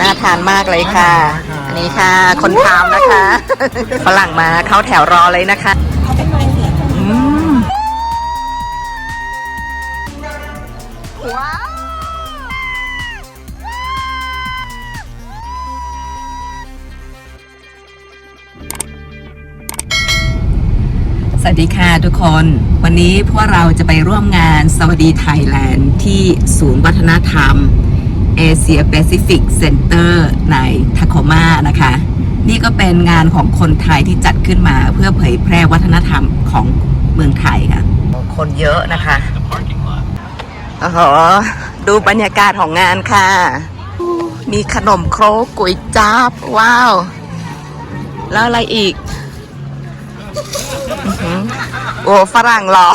น่าทานมากเลยค่ะ อันนี้ค่ะ คนทำนะคะ ฝรั่งมาเข้าแถวรอเลยนะคะอืมว้าวสวัสดีค่ะทุกคน วันนี้พวกเราจะไปร่วมงานสวัสดีไทยแลนด์ที่ศูนย์วัฒนธรรม เอเชียแปซิฟิกเซ็นเตอร์ในทาโคมานะคะ นี่ก็เป็นงานของคนไทยที่จัดขึ้นมาเพื่อเผยแพร่วัฒนธรรมของเมืองไทยค่ะ คนเยอะนะคะโอ้โหดูบรรยากาศของงานค่ะ มีขนมโครกก๋วยจั๊บว้าว แล้วอะไรอีก โอ้ฝรั่งหรอ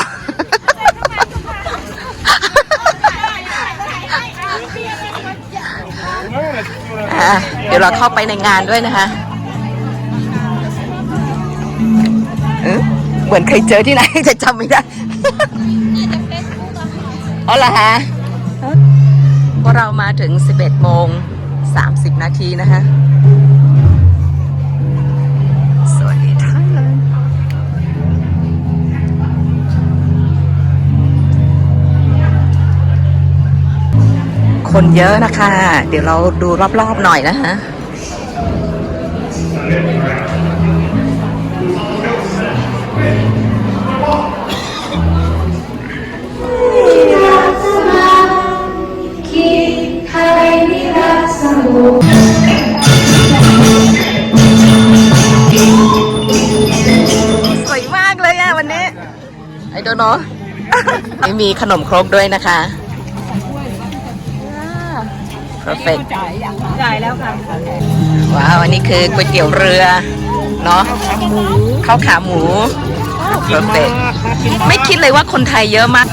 เดี๋ยวเราเข้าไปในงานด้วยนะคะเอ๊ะเหมือนเคยเจอที่ไหนแต่จำไม่ได้อ๋อเหรอฮะพวกเรามาถึง 11โมง30 นาทีนะคะ คนเยอะนะคะ เดี๋ยวเราดูรอบๆหน่อยนะฮะสวยมากเลยอะวันนี้ ไอ้โดนเนาะไม่มีขนมครกด้วยนะคะ perfect จ่ายแล้วค่ะว้าวอันนี้คือก๋วยเตี๋ยวเรือเนาะข้าวขาหมู perfect ไม่คิดเลยว่าคนไทยเยอะมาก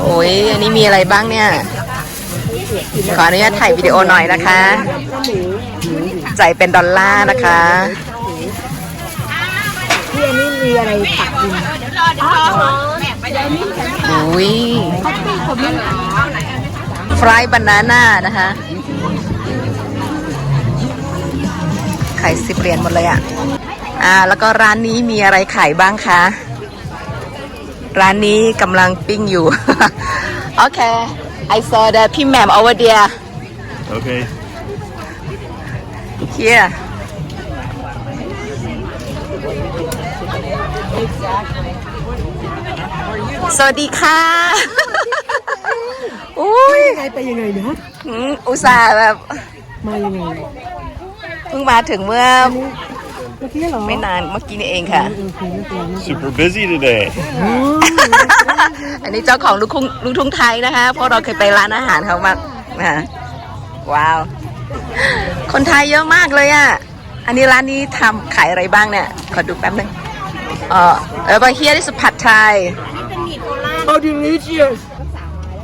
โอ้ยอันนี้มีอะไรบ้างเนี่ยขออนุญาตถ่ายวิดีโอหน่อยนะคะใจเป็นดอลลาร์นะคะที่อันนี้มีอะไรตักกินอุ้ย ฟรายบานาน่านะคะไข่สิบเหรียญหมดเลยอะ อ่า แล้วก็ร้านนี้มีอะไรขายบ้างคะ ร้านนี้กำลังปิ้งอยู่ โอเค I saw the พี่แหม่ม over there Okay. here สวัสดีค่ะ อุ้ยยังไงไปยังไงเนาะอืมอุตส่าห์แบบมายังไงเพิ่งมาถึงเมื่อเมื่อกี้เหรอไม่นานเมื่อกี้นี่เองค่ะโอเคไม่เป็นไรไม่เป็นไร Super busy today. อันนี้เจ้าของลูกทุ่งลูกทุ่งไทยนะคะ เพราะเราเคยไปร้านอาหารเขามานะคะว้าว คนไทยเยอะมากเลยอะ อันนี้ร้านนี้ทำขายอะไรบ้างเนี่ย ขอดูแป๊บหนึงเออเออไปเฮียที่สุผัดไทย How delicious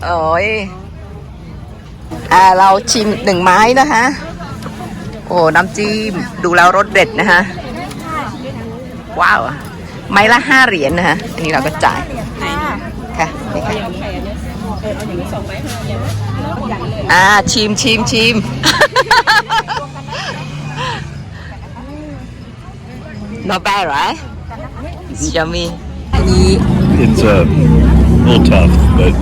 โอ้ยอ่าเราชิมหนึ่งไม้นะคะ โอ้น้ำจิ้มดูแล้วรสเด็ดนะคะว้าวไม้ละห้าเหรียญนะคะอันนี้เราก็จ่ายค่ะนี่ค่ะอ่าชิมชิมชิม not bad right yummy อันนี้ It's a little tough but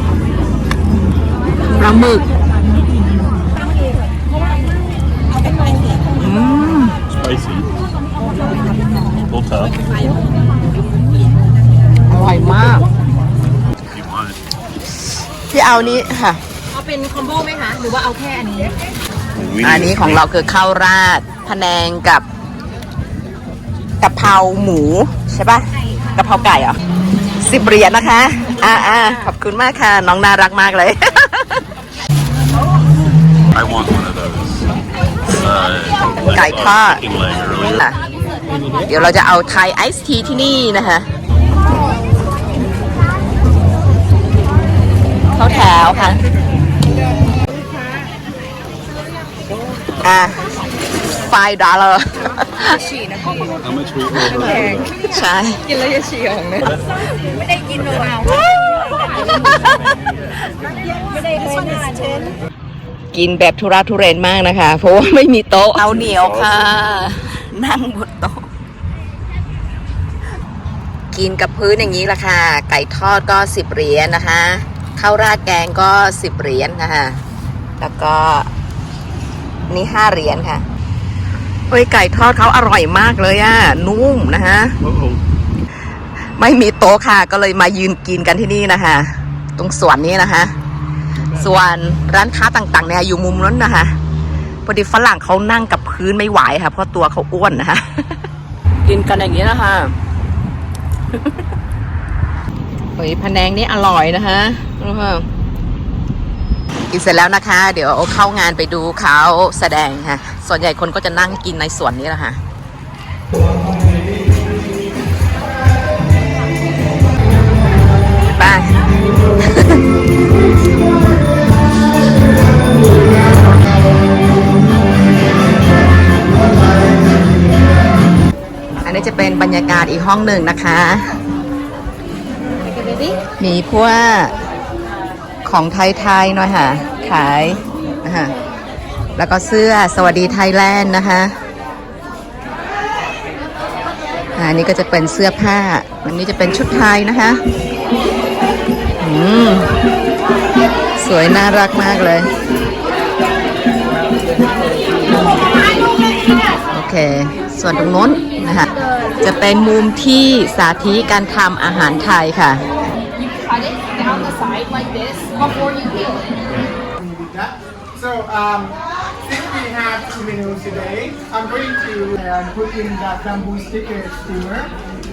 ลาหมึก spicy. A little tough อร่อยมาก if you want. ที่เอานี้ค่ะ เอาเป็นคอมโบไหมคะ หรือว่าเอาแค่อันนี้ We อันนี้ของเราคือข้าวราดพะแนงกับกะเพราหมูใช่ปะกะเพราไก่เหรอสิบเหรียญนะคะ อ่าอ่าขอบคุณมากค่ะ น้องน่ารักมากเลย I want one of those. Uh, like Gai saw pa. chicken leg earlier. ค่ะเดี๋ยวเราจะเอาไทยไอซ์ทีที่นี่นะคะเข้าแถวค่ะ อะ five dollar How much were you ใช่ กินแล้วจะฉี่ออกเลยอ กินแบบทุราทุเรนมากนะคะ เพราะว่าไม่มีโต๊ะเอาเหนียวค่ะ นั่งบนโต๊ะ กินกับพื้นอย่างนี้ละค่ะ ไก่ทอดก็สิบเหรียญนะคะข้าวราดแกงก็สิบเหรียญนะคะ แล้วก็นี่ห้าเหรียญค่ะเฮ้ยไก่ทอดเขาอร่อยมากเลยอะนุ่มนะคะไม่มีโต๊ะค่ะ ก็เลยมายืนกินกันที่นี่นะคะ ตรงสวนนี้นะคะ ส่วนร้านค้าต่างๆเนี่ยอยู่มุมนั้นนะคะพอดีฝรั่งเขานั่งกับพื้นไม่ไหวค่ะ เพราะตัวเขาอ้วนนะคะกินกันอย่างนี้นะคะเฮ้ยพะแนงนี่อร่อยนะคะนะคะกินเสร็จแล้วนะคะ เดี๋ยวเข้างานไปดูเขาแสดงค่ะ ส่วนใหญ่คนก็จะนั่งกินในสวนนี้แหละค่ะ เป็นบรรยากาศอีกห้องหนึ่งนะคะ มีพวกของไทยๆหน่อยค่ะ ขายนะคะแล้วก็เสื้อสวัสดีไทยแลนด์นะคะอันนี้ก็จะเป็นเสื้อผ้าอันนี้จะเป็นชุดไทยนะคะ อืม สวยน่ารักมากเลย โอเค ส่วนตรงโน้นนะคะ จะเป็นมุมที่สาธิตการทำอาหารไทยค่ะ cut it down the side like this before you peel it Yeah. So, um, since we have two menus today, I'm going to uh, put in that bamboo sticker steamer.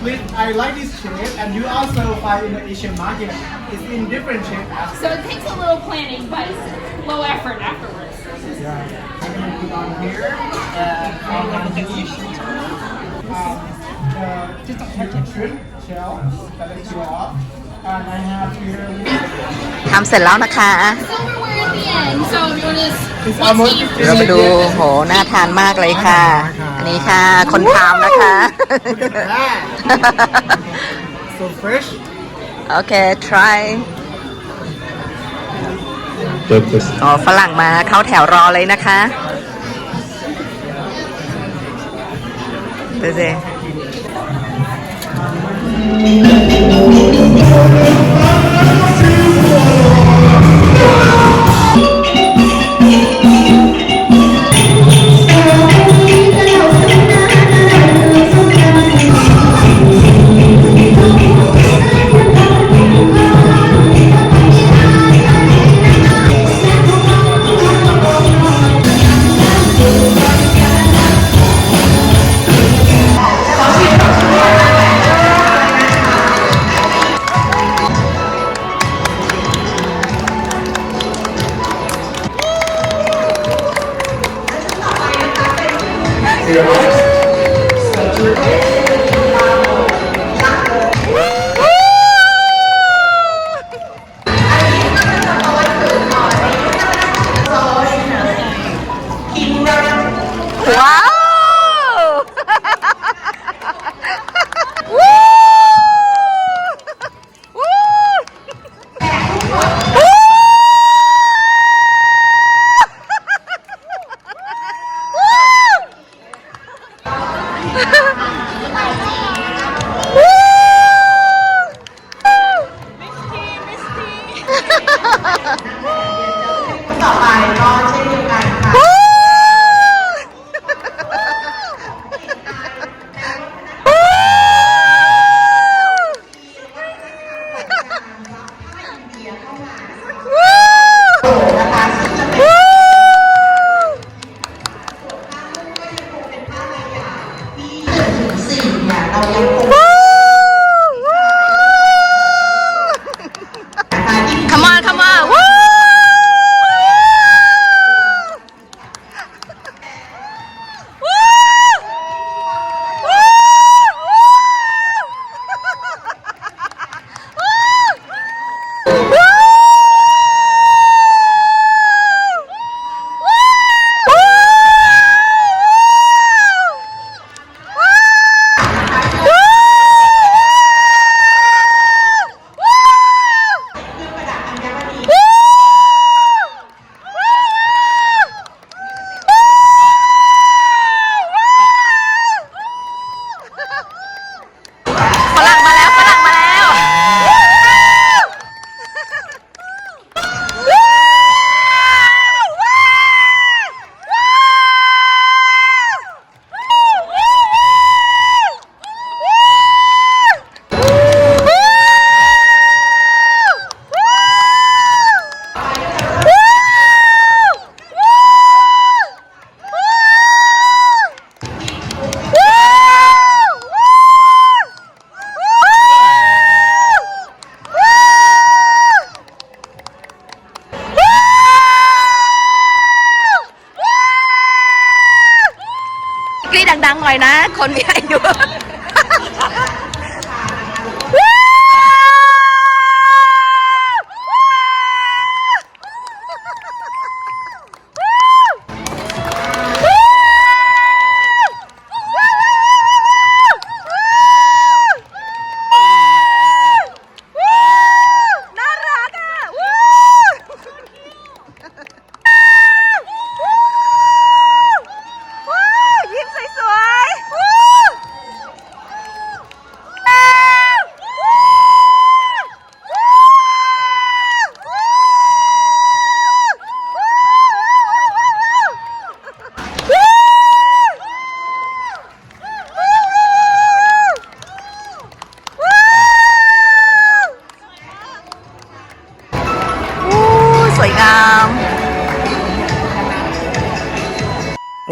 Please, I like this shape, and you also find in the Asian market. It's in different shape as So it takes a little planning, but it's low effort afterwards. yeah. I'm gonna put on here. Uh, and on these, um, the shrimp shell that I peel off. And I have here. ทำเสร็จแล้วนะคะ Silverware at the end. So if you want to, It's once almost. you เรามาดูโหน่าทานมากเลยค่ะ อันนี้ค่ะ คนทำนะคะ Look at that. So fresh. โอเค try อ๋อฝรั่งมาเข้าแถวรอเลยนะคะ ดูสิ ว้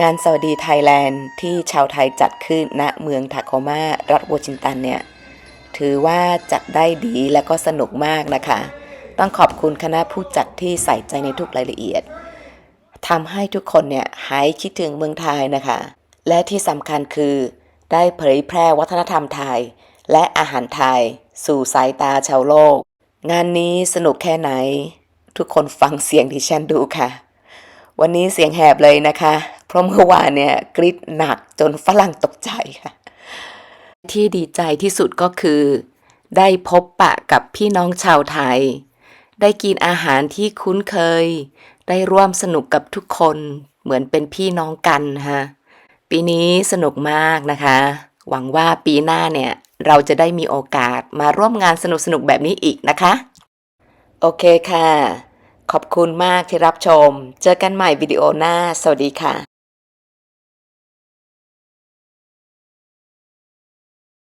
งานสวัสดีไทยแลนด์ที่ชาวไทยจัดขึ้นณเมืองทาโคมารัฐวอชิงตันเนี่ย ถือว่าจัดได้ดีและก็สนุกมากนะคะ ต้องขอบคุณคณะผู้จัดที่ใส่ใจในทุกรายละเอียดทำให้ทุกคนเนี่ยหายคิดถึงเมืองไทยนะคะ และที่สำคัญคือ ได้เผยแพร่วัฒนธรรมไทย และอาหารไทย สู่สายตาชาวโลก งานนี้สนุกแค่ไหน ทุกคนฟังเสียงดิฉันดูค่ะ วันนี้เสียงแหบเลยนะคะ เพราะเมื่อวานเนี่ยกรีดหนักจนฝรั่งตกใจค่ะ ที่ดีใจที่สุดก็คือ ได้พบปะกับพี่น้องชาวไทย ได้กินอาหารที่คุ้นเคย ได้ร่วมสนุกกับทุกคนเหมือนเป็นพี่น้องกันฮะปีนี้สนุกมากนะคะ หวังว่าปีหน้าเนี่ยเราจะได้มีโอกาสมาร่วมงานสนุกๆแบบนี้อีกนะคะ โอเคค่ะ ขอบคุณมากที่รับชม เจอกันใหม่วิดีโอหน้า สวัสดีค่ะ